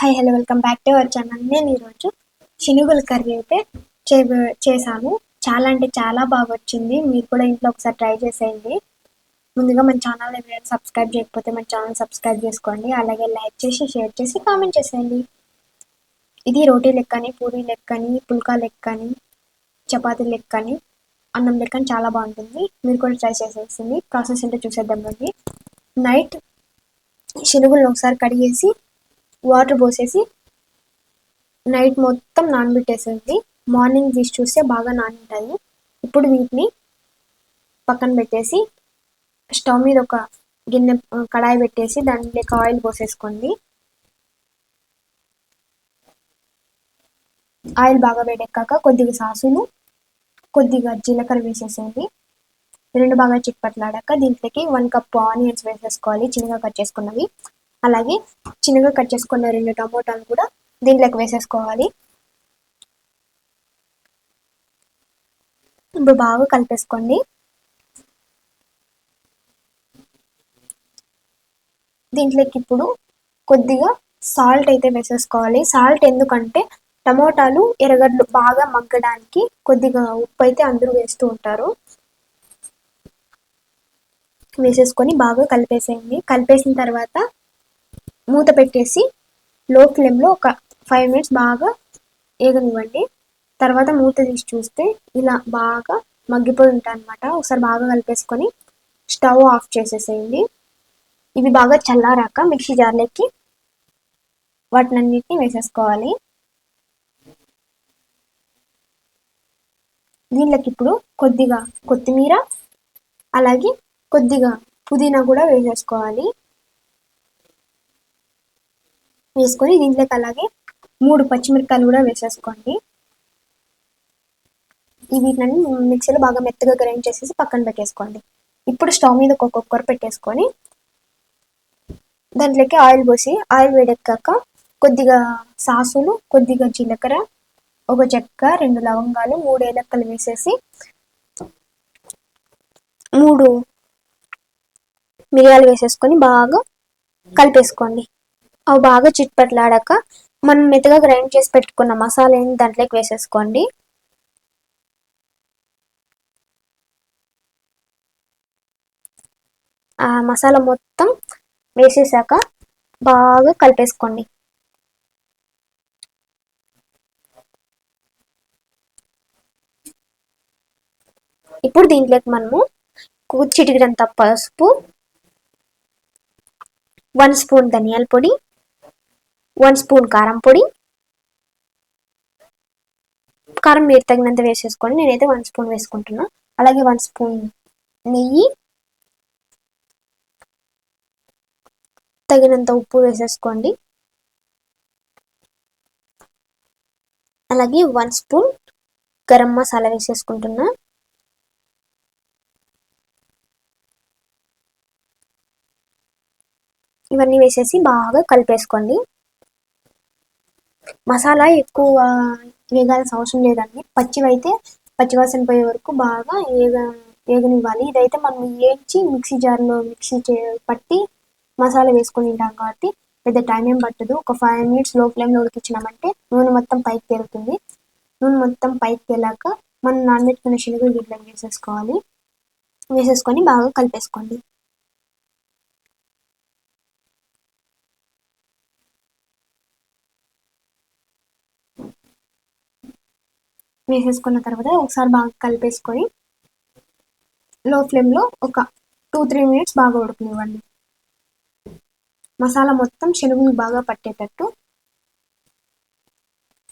Hi hello welcome back to our channel నేను ఈరోజు శనుగుల curry అయితే చే చేశాను. చాలా అంటే చాలా బాగా వచ్చింది. మీరు కూడా ఇంట్లో ఒకసారి ట్రై చేసేయండి. ముందుగా మన ఛానల్ ఎవరైనా సబ్స్క్రైబ్ చేయకపోతే మన ఛానల్ సబ్స్క్రైబ్ చేసుకోండి. అలాగే లైక్ చేసి షేర్ చేసి కామెంట్ చేసేయండి. ఇది రోటీ లెక్కని పూరీ లెక్కని పుల్కా లెక్కని చపాతీ లెక్కని అన్నం లెక్కని చాలా బాగుంటుంది. మీరు కూడా ట్రై చేసేసింది ప్రాసెస్ ఏంటో చూసేద్దాం రండి. నైట్ శనుగులను ఒకసారి కడిగేసి వాటర్ పోసేసి నైట్ మొత్తం నానబెట్టేసేది. మార్నింగ్ తీసి చూస్తే బాగా నానుంటాయి. ఇప్పుడు వీటిని పక్కన పెట్టేసి స్టవ్ మీద ఒక గిన్నె కడాయి పెట్టేసి దాంట్లోకి ఆయిల్ పోసేసుకోండి. ఆయిల్ బాగా వేడెక్కాక కొద్దిగా సాసులు కొద్దిగా జీలకర్ర వేసేసేయండి. రెండు బాగా చిట్పట్లాడాక దీంట్లోకి వన్ కప్ ఆనియన్స్ వేసేసుకోవాలి. చిన్నగా కట్ చేసుకున్నవి. అలాగే చిన్నగా కట్ చేసుకున్న రెండు టమోటాలు కూడా దీంట్లోకి వేసేసుకోవాలి. ఇప్పుడు బాగా కలిపేసుకోండి. దీంట్లోకి ఇప్పుడు కొద్దిగా సాల్ట్ అయితే వేసేసుకోవాలి. సాల్ట్ ఎందుకంటే టమోటాలు ఎర్రగడ్డలు బాగా మగ్గడానికి కొద్దిగా ఉప్పు అయితే అందరూ వేస్తూ ఉంటారు. వేసేసుకొని బాగా కలిపేసేయండి. కలిపేసిన తర్వాత మూత పెట్టేసి లో ఫ్లేమ్లో ఒక ఫైవ్ మినిట్స్ బాగా ఏగనివ్వండి. తర్వాత మూత తీసి చూస్తే ఇలా బాగా మగ్గిపోయి ఉంటాయి అనమాట ఒకసారి బాగా కలిపేసుకొని స్టవ్ ఆఫ్ చేసేసేయండి. ఇవి బాగా చల్లారాక మిక్సీ జార్లోకి వాటినన్నిటిని వేసేసుకోవాలి. దీనిలోకి ఇప్పుడు కొద్దిగా కొత్తిమీర అలాగే కొద్దిగా పుదీనా కూడా వేసేసుకోవాలి. వేసుకొని దీంట్లోకి అలాగే మూడు పచ్చిమిరపకాయలు కూడా వేసేసుకోండి. వీటిని మిక్సీలో బాగా మెత్తగా గ్రైండ్ చేసేసి పక్కన పెట్టేసుకోండి. ఇప్పుడు స్టవ్ మీద ఒక కుక్కర్ పెట్టేసుకొని దాంట్లోకి ఆయిల్ పోసి ఆయిల్ వేడెక్కాక కొద్దిగా సాసులు కొద్దిగా జీలకర్ర ఒక చెక్క రెండు లవంగాలు మూడు ఏలక్కలు వేసేసి మూడు మిరియాలు వేసేసుకొని బాగా కలిపేసుకోండి. అవి బాగా చిట్పట్లాడాక మనం మెత్తగా గ్రైండ్ చేసి పెట్టుకున్న మసాలాని దాంట్లోకి వేసేసుకోండి. ఆ మసాలా మొత్తం వేసేసాక బాగా కలిపేసుకోండి. ఇప్పుడు దీంట్లోకి మనము చిటికినంత పసుపు వన్ స్పూన్ ధనియాల పొడి వన్ స్పూన్ కారం పొడి. కారం మీరు తగినంత వేసేసుకోండి నేనైతే వన్ స్పూన్ వేసుకుంటున్నా. అలాగే వన్ స్పూన్ నెయ్యి. తగినంత ఉప్పు వేసేసుకోండి. అలాగే వన్ స్పూన్ గరం మసాలా వేసేసుకుంటున్నా. ఇవన్నీ వేసేసి బాగా కలిపేసుకోండి. మసాలా ఎక్కువ వేగాల్సిన అవసరం లేదండి. పచ్చివైతే పచ్చివాసన పోయే వరకు బాగా వేగ వేగనివ్వాలి ఇదైతే మనం ఏడ్చి మిక్సీ జార్లో మిక్సీ చే పట్టి మసాలా వేసుకొని తింటాం కాబట్టి పెద్ద టైం ఏం పట్టదు. ఒక ఫైవ్ మినిట్స్లో ఫ్లేమ్లో ఉడికించినామంటే నూనె మొత్తం పైకి తేలుతుంది నూనె మొత్తం పైకి తేలాక మనం నానబెట్టుకున్న శనగలు గిడ్ల వేసేసుకోవాలి. వేసేసుకొని బాగా కలిపేసుకోండి. వేసేసుకున్న తర్వాత ఒకసారి బాగా కలిపేసుకొని లో ఫ్లేమ్లో ఒక టూ త్రీ మినిట్స్ బాగా ఉడకనివ్వండి. మసాలా మొత్తం శనుగులు బాగా పట్టేటట్టు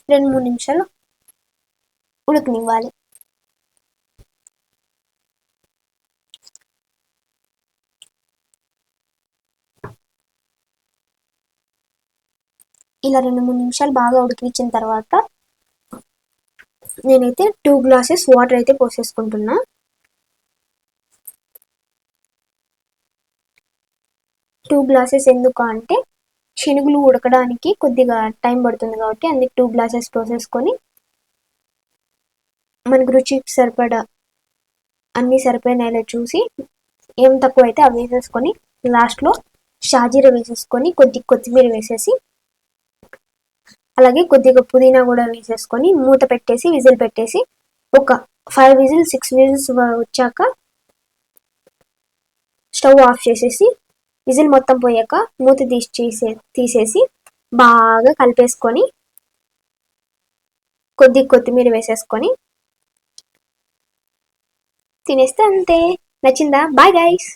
రెండు మూడు నిమిషాలు ఉడకనివ్వాలి. ఇలా రెండు మూడు నిమిషాలు బాగా ఉడికించిన తర్వాత నేనైతే టూ గ్లాసెస్ వాటర్ అయితే పోసేసుకుంటున్నా. టూ గ్లాసెస్ ఎందుకు అంటే శనుగులు ఉడకడానికి కొద్దిగా టైం పడుతుంది కాబట్టి అందుకు టూ గ్లాసెస్ పోసేసుకొని మనకు రుచికి సరిపడా అన్నీ సరిపోయినాయో చూసి ఏం తక్కువ అయితే అవి వేసేసుకొని లాస్ట్లో షాజీర వేసేసుకొని కొద్ది కొత్తిమీర వేసేసి అలాగే కొద్దిగా పుదీనా కూడా వేసేసుకొని మూత పెట్టేసి విజిల్ పెట్టేసి ఒక ఫైవ్ విజిల్ సిక్స్ విజిల్స్ వచ్చాక స్టవ్ ఆఫ్ చేసేసి విజిల్ మొత్తం పోయాక మూత తీసి తీసే తీసేసి బాగా కలిపేసుకొని కొద్ది కొత్తిమీర వేసేసుకొని తినేస్తే అంతే. నచ్చిందా? Bye guys